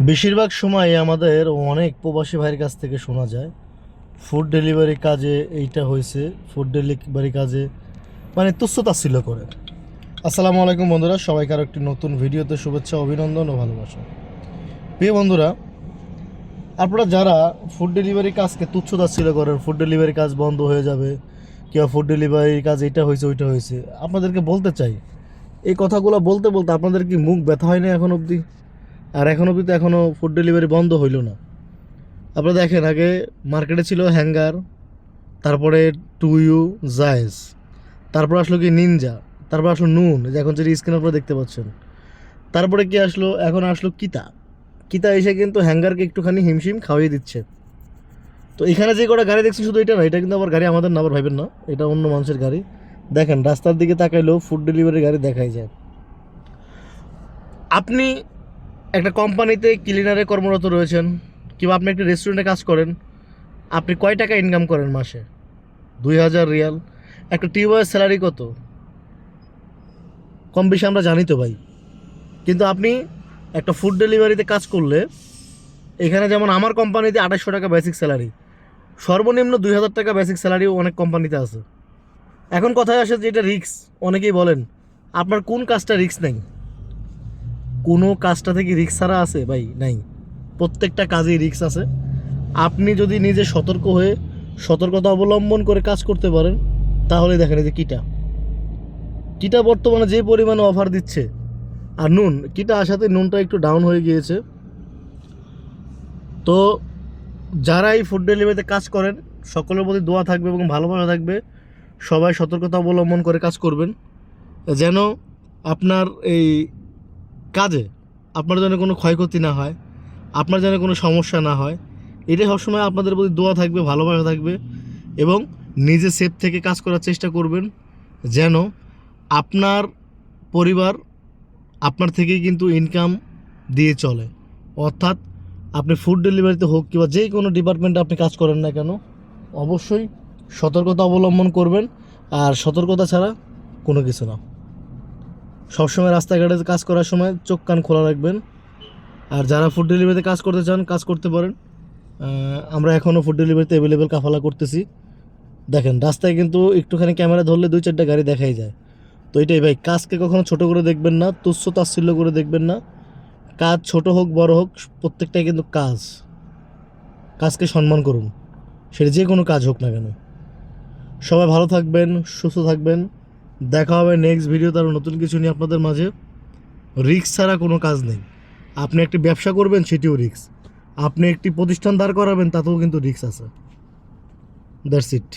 বেশিরভাগ সময় আমাদের অনেক প্রবাসী ভাইয়ের কাছ থেকে শোনা যায় ফুড ডেলিভারি কাজে এইটা হয়েছে ফুড ডেলিভারি কাজে মানে তুচ্ছ তাচ্ছিল্য করে। আসসালামু আলাইকুম বন্ধুরা, সবাইকে আরও একটি নতুন ভিডিওতে শুভেচ্ছা, অভিনন্দন ও ভালোবাসা। প্রিয় বন্ধুরা, আপনারা যারা ফুড ডেলিভারি কাজকে তুচ্ছ তাচ্ছিল্য করেন ফুড ডেলিভারি কাজ বন্ধ হয়ে যাবে, কিংবা ফুড ডেলিভারির কাজ এটা হয়েছে, ওইটা হয়েছে, আপনাদেরকে বলতে চাই, এই কথাগুলো বলতে বলতে আপনাদের কি মুখ ব্যথা হয় না এখন অবধি? আর এখন অবধি তো এখনও ফুড ডেলিভারি বন্ধ হইল না। আপনারা দেখেন, আগে মার্কেটে ছিল হ্যাঙ্গার তারপরে টুইউ জায়েস তারপর আসলো কি নিনজা তারপর আসলো নুন যে এখন যেটা স্ক্রিন উপরে দেখতে পাচ্ছেন। তারপরে কি আসলো, এখন আসলো কিতা। কিতা এসে কিন্তু হ্যাঙ্গারকে একটুখানি হিমশিম খাওয়িয়ে দিচ্ছে। তো এখানে যে কটা গাড়ি দেখছি, শুধু এটা না, এটা কিন্তু আবার গাড়ি আমাদের না, আবার ভাইবেন না, এটা অন্য মানুষের গাড়ি। দেখেন, রাস্তার দিকে তাকাইলেও ফুড ডেলিভারি গাড়ি দেখাই যায়। আপনি একটা কোম্পানিতে ক্লিনারে কর্মরত রয়েছেন, কিংবা আপনি একটা রেস্টুরেন্টে কাজ করেন, আপনি কয় টাকা ইনকাম করেন মাসে? দুই হাজার রিয়াল। একটা টিউবওয়েল স্যালারি কত? কম বেশি আমরা জানি তো ভাই। কিন্তু আপনি একটা ফুড ডেলিভারিতে কাজ করলে, এখানে যেমন আমার কোম্পানিতে আঠাশশো টাকা বেসিক স্যালারি সর্বনিম্ন দুই হাজার টাকা বেসিক স্যালারিও অনেক কোম্পানিতে আছে। এখন কথায় আসে যে এটা রিক্স অনেকেই বলেন, আপনার কোন কাজটা রিক্স নেই? কোনো কাজটা থেকে রিক্স ছাড়া আছে? ভাই, নাই। প্রত্যেকটা কাজেই রিক্স আছে। আপনি যদি নিজে সতর্ক হয়ে সতর্কতা অবলম্বন করে কাজ করতে পারেন, তাহলে দেখেন যে কিটা। কিটা বর্তমানে যে পরিমাণে অফার দিচ্ছে, আর নুন, কিটা আসাতে নুনটা একটু ডাউন হয়ে গিয়েছে। তো যারা এই ফুড ডেলিভারিতে কাজ করেন, সকলের প্রতি দোয়া থাকবে এবং ভালোবাসা থাকবে। সবাই সতর্কতা অবলম্বন করে কাজ করবেন। যেন আপনার এই কাজে আপনার যেন কোনো ক্ষয়ক্ষতি না হয়, আপনার যেন কোনো সমস্যা না হয়, এটাই সবসময় আপনাদের প্রতি দোয়া থাকবে, ভালোবাসা থাকবে এবং নিজে সেফ থেকে কাজ করার চেষ্টা করবেন যেন আপনার পরিবার আপনার থেকেই কিন্তু ইনকাম দিয়ে চলে। অর্থাৎ আপনি ফুড ডেলিভারিতে হোক কিংবা যে কোনো ডিপার্টমেন্টে আপনি কাজ করেন না কেন, অবশ্যই সতর্কতা অবলম্বন করবেন আর সতর্কতা ছাড়া কোনো কিছু না। সবসময় রাস্তাঘাটে কাজ করার সময় চোখ কান খোলা রাখবেন। আর যারা ফুড ডেলিভারিতে কাজ করতে চান, কাজ করতে পারেন। আমরা এখনও ফুড ডেলিভারিতে অ্যাভেলেবেল কাফালা করতেছি। দেখেন, রাস্তায় কিন্তু একটুখানি ক্যামেরা ধরলে দুই চারটা গাড়ি দেখাই যায়। তো এটাই ভাই, কাজকে কখনো ছোট করে দেখবেন না, তুচ্ছ তাচ্ছিল্য করে দেখবেন না। কাজ ছোট হোক, বড় হোক, প্রত্যেকটাই কিন্তু কাজ। কাজকে সম্মান করুন। সেটা যে কোনো কাজ হোক না কেন। সবাই ভালো থাকবেন, সুস্থ থাকবেন। দেখা হবে নেক্সট ভিডিও আরও নতুন কিছু নিয়ে আপনাদের মাঝে। রিক্স ছাড়া কোনো কাজ নেই। আপনি একটি ব্যবসা করবেন, সেটিও রিক্স আপনি একটি প্রতিষ্ঠান দাঁড় করাবেন, তাতেও কিন্তু রিক্স আছে। That's it